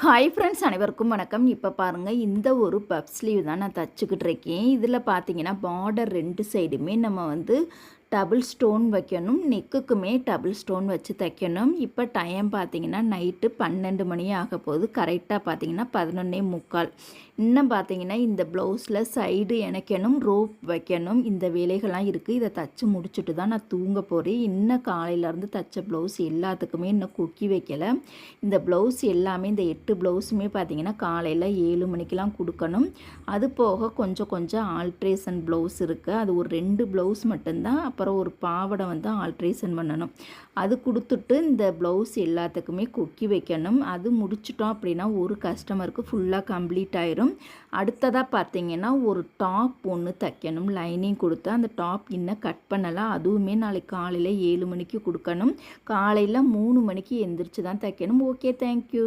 Hi friends அனைவருக்கும் வணக்கம். இப்போ பாருங்கள் இந்த ஒரு பப் ஸ்லீவ் தான் நான் தச்சுக்கிட்டு இருக்கேன். இதில் பார்த்தீங்கன்னா பார்டர் ரெண்டு சைடுமே நம்ம வந்து டபுள் ஸ்டோன் வைக்கணும். நெக்குக்குமே டபுள் ஸ்டோன் வச்சு தைக்கணும். இப்போ டைம் பார்த்தீங்கன்னா நைட்டு பன்னெண்டு மணி ஆக போகுது. கரெக்டாக பார்த்தீங்கன்னா பதினொன்னே முக்கால். இன்னும் பார்த்தீங்கன்னா இந்த ப்ளவுஸில் சைடு இணைக்கணும் ரோப் வைக்கணும். இந்த வேலைகள்லாம் இருக்குது இதை தச்சு முடிச்சுட்டு தான் நான் தூங்க போகிறேன் இன்னும் காலையிலேருந்து தச்ச ப்ளவுஸ் எல்லாத்துக்குமே இன்னும் குக்கி வைக்கலை. இந்த ப்ளவுஸ் எல்லாமே இந்த எட்டு ப்ளவுஸுமே பார்த்தீங்கன்னா காலையில் ஏழு மணிக்கெலாம் கொடுக்கணும். அது போக கொஞ்சம் கொஞ்சம் ஆல்ட்ரேஷன் ப்ளவுஸ் இருக்குது அது ஒரு ரெண்டு ப்ளவுஸ் மட்டும்தான். அப்போ அப்புறம் ஒரு பாவடை வந்து ஆல்ட்ரேஷன் பண்ணணும். அது கொடுத்துட்டு இந்த ப்ளவுஸ் எல்லாத்துக்குமே கொக்கி வைக்கணும். அது முடிச்சிட்டோம் அப்படின்னா ஒரு கஸ்டமருக்கு ஃபுல்லாக கம்ப்ளீட் ஆயிரும். அடுத்ததாக பார்த்தீங்கன்னா ஒரு டாப் ஒன்று தைக்கணும். லைனிங் கொடுத்து அந்த டாப் இன்னும் கட் பண்ணலாம் அதுவுமே நாளைக்கு காலையில் ஏழு மணிக்கு கொடுக்கணும். காலையில் மூணு மணிக்கு எந்திரிச்சு தான் தைக்கணும் ஓகே தேங்க்யூ